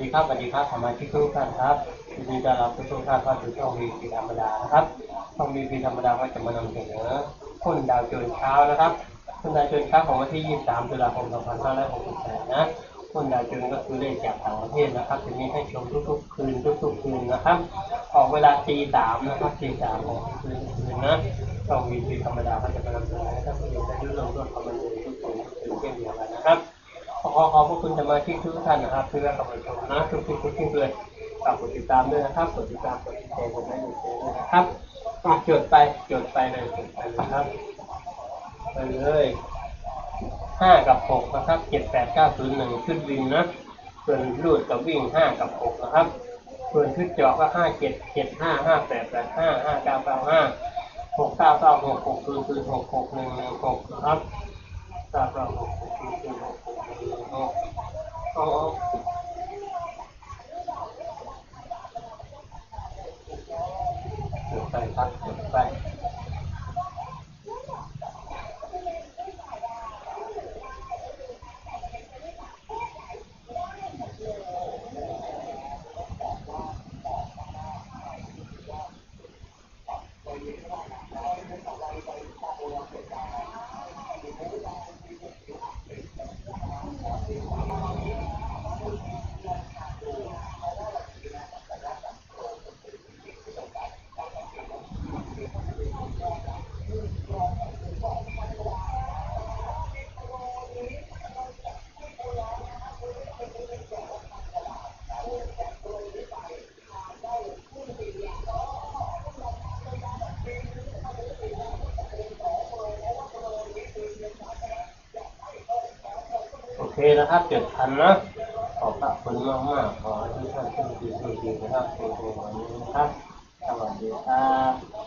ดีครับสวัสดีครับสมาชิกทุกท่านครับยินดีต้อนรับทุกท่านเข้าสู่ช่องวีพีธรรมดานะครับช่องวีพีธรรมดาก็จะมานำเสนอหุ้นดาวโจนเช้านะครับหุ้นดาวโจนเช้าของวันที่ 23 ตุลาคม 2568 นะหุ้นดาวโจนก็คือเลขจากต่างประเทศนะครับจะมีให้ชมทุกๆ คืนทุกๆคืนนะครับ ออกเวลาตีสามนะครับตีสามของคืนคืนนะช่องวีพีธรรมดาก็จะมานำเสนอให้ท่านผู้ชมได้รู้เรื่องรวดความบันเทิงทุกคนทุกคืนเช่นเดียวกันนะครับ อขอบพระคุณสมาชิกทุกท่านนะครับที่ได้เข้ามาชมนะทุกทุกทุกที่เลยฝากกดติดตามด้วยนะครับกดติดตามกดติดใจผมได้เลยนะครับอะจดไปจดไปเลยจดไปเลยครับไปเลยห้ากับหกนะครับเจ็ดแปดเก้าศูนย์หนึ่งชุดวินนะส่วนรูดกับวิ่งห้ากับหกนะครับ ส่วนชุดเจาะก็ห้าเจ็ดเจ็ดห้าห้าแปดแปดห้าห้าเก้าเก้าห้าหกเก้าเก้าหกหกศูนย์ศูนย์หกหกหนึ่งหนึ่งหกนะครับเก้าเก้าหกหกศูนย์ศูนย์หก หกหนึ่ง เครับจดไปโอเคนะครับเจ็ดพันนะขอบพระคุณมากมากขอให้ทุกท่านโชคดีโชคดีนะครับโชคดีวันนี้นะครับสวัสดีครับ